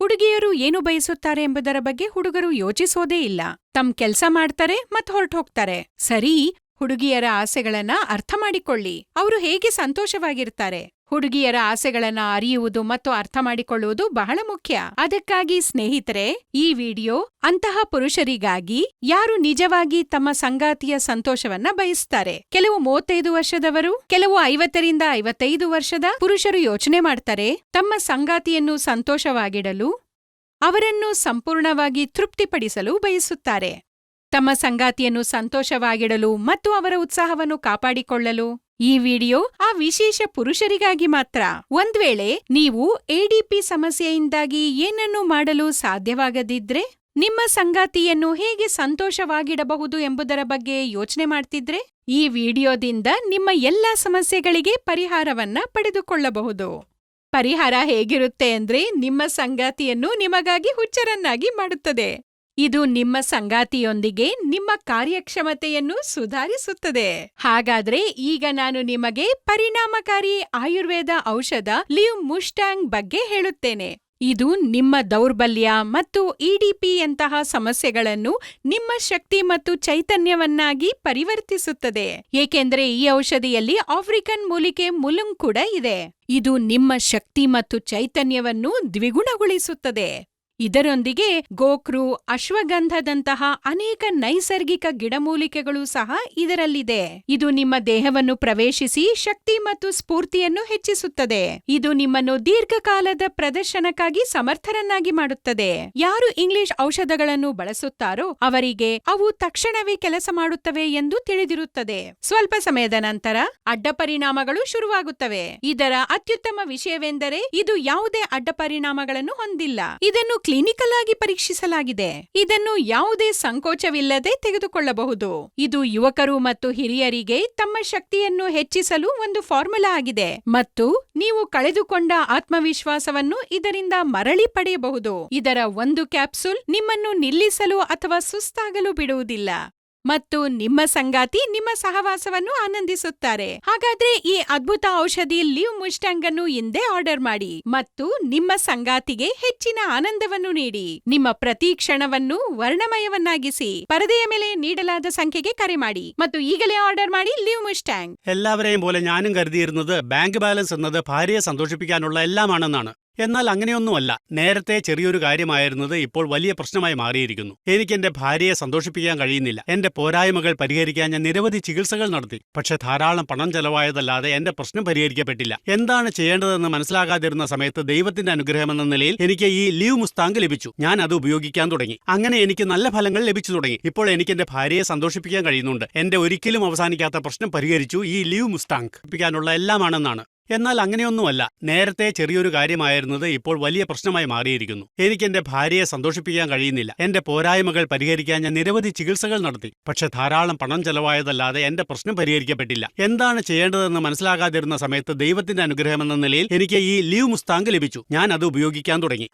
ಹುಡುಗಿಯರು ಏನು ಬಯಸುತ್ತಾರೆ ಎಂಬುದರ ಬಗ್ಗೆ ಹುಡುಗರು ಯೋಚಿಸೋದೇ ಇಲ್ಲ. ತಮ್ ಕೆಲ್ಸ ಮಾಡ್ತಾರೆ ಮತ್ ಹೊರಟೋಗ್ತಾರೆ. ಸರಿ, ಹುಡುಗಿಯರ ಆಸೆಗಳನ್ನ ಅರ್ಥ ಮಾಡಿಕೊಳ್ಳಿ. ಅವರು ಹೇಗೆ ಸಂತೋಷವಾಗಿರ್ತಾರೆ? ಹುಡುಗಿಯರ ಆಸೆಗಳನ್ನ ಅರಿಯುವುದು ಮತ್ತು ಅರ್ಥ ಮಾಡಿಕೊಳ್ಳುವುದು ಬಹಳ ಮುಖ್ಯ. ಅದಕ್ಕಾಗಿ ಸ್ನೇಹಿತರೆ, ಈ ವಿಡಿಯೋ ಅಂತಹ ಪುರುಷರಿಗಾಗಿ ಯಾರು ನಿಜವಾಗಿ ತಮ್ಮ ಸಂಗಾತಿಯ ಸಂತೋಷವನ್ನ ಬಯಸ್ತಾರೆ? ಕೆಲವು ಮೂವತ್ತೈದು ವರ್ಷದವರು, ಕೆಲವು ಐವತ್ತರಿಂದ ಐವತ್ತೈದು ವರ್ಷದ ಪುರುಷರು ಯೋಚನೆ ಮಾಡ್ತಾರೆ, ತಮ್ಮ ಸಂಗಾತಿಯನ್ನು ಸಂತೋಷವಾಗಿಡಲು, ಅವರನ್ನು ಸಂಪೂರ್ಣವಾಗಿ ತೃಪ್ತಿಪಡಿಸಲು ಬಯಸುತ್ತಾರೆ. ತಮ್ಮ ಸಂಗಾತಿಯನ್ನು ಸಂತೋಷವಾಗಿಡಲು ಮತ್ತು ಅವರ ಉತ್ಸಾಹವನ್ನು ಕಾಪಾಡಿಕೊಳ್ಳಲು ಈ ವಿಡಿಯೋ ಆ ವಿಶೇಷ ಪುರುಷರಿಗಾಗಿ ಮಾತ್ರ. ಒಂದ್ ವೇಳೆ ನೀವು ಎಡಿಪಿ ಸಮಸ್ಯೆಯಿಂದಾಗಿ ಏನನ್ನು ಮಾಡಲು ಸಾಧ್ಯವಾಗದಿದ್ರೆ, ನಿಮ್ಮ ಸಂಗಾತಿಯನ್ನು ಹೇಗೆ ಸಂತೋಷವಾಗಿಡಬಹುದು ಎಂಬುದರ ಬಗ್ಗೆ ಯೋಚನೆ ಮಾಡ್ತಿದ್ರೆ, ಈ ವಿಡಿಯೋದಿಂದ ನಿಮ್ಮ ಎಲ್ಲಾ ಸಮಸ್ಯೆಗಳಿಗೆ ಪರಿಹಾರವನ್ನ ಪಡೆದುಕೊಳ್ಳಬಹುದು. ಪರಿಹಾರ ಹೇಗಿರುತ್ತೆ ಅಂದ್ರೆ ನಿಮ್ಮ ಸಂಗಾತಿಯನ್ನು ನಿಮಗಾಗಿ ಹುಚ್ಚರನ್ನಾಗಿ ಮಾಡುತ್ತದೆ. ಇದು ನಿಮ್ಮ ಸಂಗಾತಿಯೊಂದಿಗೆ ನಿಮ್ಮ ಕಾರ್ಯಕ್ಷಮತೆಯನ್ನು ಸುಧಾರಿಸುತ್ತದೆ. ಹಾಗಾದ್ರೆ ಈಗ ನಾನು ನಿಮಗೆ ಪರಿಣಾಮಕಾರಿ ಆಯುರ್ವೇದ ಔಷಧ ಲಿವ್ ಮುಸ್ಟಾಂಗ್ ಬಗ್ಗೆ ಹೇಳುತ್ತೇನೆ. ಇದು ನಿಮ್ಮ ದೌರ್ಬಲ್ಯ ಮತ್ತು ಇಡಿಪಿಯಂತಹ ಸಮಸ್ಯೆಗಳನ್ನು ನಿಮ್ಮ ಶಕ್ತಿ ಮತ್ತು ಚೈತನ್ಯವನ್ನಾಗಿ ಪರಿವರ್ತಿಸುತ್ತದೆ. ಏಕೆಂದರೆ ಈ ಔಷಧಿಯಲ್ಲಿ ಆಫ್ರಿಕನ್ ಮೂಲಿಕೆ ಮುಲುಂಗ್ ಕೂಡ ಇದೆ. ಇದು ನಿಮ್ಮ ಶಕ್ತಿ ಮತ್ತು ಚೈತನ್ಯವನ್ನು ದ್ವಿಗುಣಗೊಳಿಸುತ್ತದೆ. ಇದರೊಂದಿಗೆ ಗೋಕ್ರು, ಅಶ್ವಗಂಧದಂತಹ ಅನೇಕ ನೈಸರ್ಗಿಕ ಗಿಡಮೂಲಿಕೆಗಳು ಸಹ ಇದರಲ್ಲಿದೆ. ಇದು ನಿಮ್ಮ ದೇಹವನ್ನು ಪ್ರವೇಶಿಸಿ ಶಕ್ತಿ ಮತ್ತು ಸ್ಫೂರ್ತಿಯನ್ನು ಹೆಚ್ಚಿಸುತ್ತದೆ. ಇದು ನಿಮ್ಮನ್ನು ದೀರ್ಘಕಾಲದ ಪ್ರದರ್ಶನಕ್ಕಾಗಿ ಸಮರ್ಥರನ್ನಾಗಿ ಮಾಡುತ್ತದೆ. ಯಾರು ಇಂಗ್ಲಿಷ್ ಔಷಧಗಳನ್ನು ಬಳಸುತ್ತಾರೋ ಅವರಿಗೆ ಅವು ತಕ್ಷಣವೇ ಕೆಲಸ ಮಾಡುತ್ತವೆ ಎಂದು ತಿಳಿದಿರುತ್ತದೆ. ಸ್ವಲ್ಪ ಸಮಯದ ನಂತರ ಅಡ್ಡ ಪರಿಣಾಮಗಳು ಶುರುವಾಗುತ್ತವೆ. ಇದರ ಅತ್ಯುತ್ತಮ ವಿಷಯವೆಂದರೆ ಇದು ಯಾವುದೇ ಅಡ್ಡ ಪರಿಣಾಮಗಳನ್ನು ಹೊಂದಿಲ್ಲ. ಇದನ್ನು ಕ್ಲಿನಿಕಲ್ ಆಗಿ ಪರೀಕ್ಷಿಸಲಾಗಿದೆ. ಇದನ್ನು ಯಾವುದೇ ಸಂಕೋಚವಿಲ್ಲದೆ ತೆಗೆದುಕೊಳ್ಳಬಹುದು. ಇದು ಯುವಕರು ಮತ್ತು ಹಿರಿಯರಿಗೆ ತಮ್ಮ ಶಕ್ತಿಯನ್ನು ಹೆಚ್ಚಿಸಲು ಒಂದು ಫಾರ್ಮುಲಾ ಆಗಿದೆ. ಮತ್ತು ನೀವು ಕಳೆದುಕೊಂಡ ಆತ್ಮವಿಶ್ವಾಸವನ್ನು ಇದರಿಂದ ಮರಳಿ ಪಡೆಯಬಹುದು. ಇದರ ಒಂದು ಕ್ಯಾಪ್ಸುಲ್ ನಿಮ್ಮನ್ನು ನಿಲ್ಲಿಸಲು ಅಥವಾ ಸುಸ್ತಾಗಲು ಬಿಡುವುದಿಲ್ಲ. ಮತ್ತು ನಿಮ್ಮ ಸಂಗಾತಿ ನಿಮ್ಮ ಸಹವಾಸವನ್ನು ಆನಂದಿಸುತ್ತಾರೆ. ಹಾಗಾದ್ರೆ ಈ ಅದ್ಭುತ ಔಷಧಿ ಲಿವ್ ಮುಸ್ಟಾಂಗ್ ಅನ್ನು ಇಂದೇ ಆರ್ಡರ್ ಮಾಡಿ ಮತ್ತು ನಿಮ್ಮ ಸಂಗಾತಿಗೆ ಹೆಚ್ಚಿನ ಆನಂದವನ್ನು ನೀಡಿ. ನಿಮ್ಮ ಪ್ರತಿ ಕ್ಷಣವನ್ನು ವರ್ಣಮಯವನ್ನಾಗಿಸಿ ಪರದೆಯ ಮೇಲೆ ನೀಡಲಾದ ಸಂಖ್ಯೆಗೆ ಕರೆ ಮಾಡಿ ಮತ್ತು ಈಗಲೇ ಆರ್ಡರ್ ಮಾಡಿ ಲೀವ್ മുസ്റ്റാങ് എല്ലാവരെയും ಬ್ಯಾಂಕ್ ಬ್ಯಾಲೆನ್ಸ್ കരുതിയിരുന്നത് ബാങ്ക് എന്നാൽ അങ്ങനെയൊന്നുമല്ല. നേരത്തെ ചെറിയൊരു കാര്യമായിരുന്നത് ഇപ്പോൾ വലിയ പ്രശ്നമായി മാറിയിരിക്കുന്നു. എനിക്ക് എന്റെ ഭാര്യയെ സന്തോഷിപ്പിക്കാൻ കഴിയുന്നില്ല. എന്റെ പോരായ്മകൾ പരിഹരിക്കാൻ ഞാൻ നിരവധി ചികിത്സകൾ നടത്തി. പക്ഷെ ധാരാളം പണം ചെലവായതല്ലാതെ എന്റെ പ്രശ്നം പരിഹരിക്കപ്പെട്ടില്ല. എന്താണ് ചെയ്യേണ്ടതെന്ന് മനസ്സിലാകാതിരുന്ന സമയത്ത് ദൈവത്തിന്റെ അനുഗ്രഹമെന്ന നിലയിൽ എനിക്ക് ഈ ലീവ് മുസ്താങ്ക് ലഭിച്ചു. ഞാൻ അത് ഉപയോഗിക്കാൻ തുടങ്ങി. അങ്ങനെ എനിക്ക് നല്ല ഫലങ്ങൾ ലഭിച്ചു തുടങ്ങി. ഇപ്പോൾ എനിക്ക് എന്റെ ഭാര്യയെ സന്തോഷിപ്പിക്കാൻ കഴിയുന്നുണ്ട്. എന്റെ ഒരിക്കലും അവസാനിക്കാത്ത പ്രശ്നം പരിഹരിച്ചു ഈ ലീവ് മുസ്താങ്ക് പ്പിക്കാനുള്ള എല്ലാമാണെന്നാണ്. എന്നാൽ അങ്ങനെയൊന്നുമല്ല. നേരത്തെ ചെറിയൊരു കാര്യമായിരുന്നത് ഇപ്പോൾ വലിയ പ്രശ്നമായി മാറിയിരിക്കുന്നു. എനിക്ക് എന്റെ ഭാര്യയെ സന്തോഷിപ്പിക്കാൻ കഴിയുന്നില്ല. എന്റെ പോരായ്മകൾ പരിഹരിക്കാൻ ഞാൻ നിരവധി ചികിത്സകൾ നടത്തി. പക്ഷെ ധാരാളം പണം ചെലവായതല്ലാതെ എന്റെ പ്രശ്നം പരിഹരിക്കപ്പെട്ടില്ല. എന്താണ് ചെയ്യേണ്ടതെന്ന് മനസ്സിലാകാതിരുന്ന സമയത്ത് ദൈവത്തിന്റെ അനുഗ്രഹമെന്ന നിലയിൽ എനിക്ക് ഈ ലീവ് മുസ്താങ്ക് ലഭിച്ചു. ഞാൻ അത് ഉപയോഗിക്കാൻ തുടങ്ങി.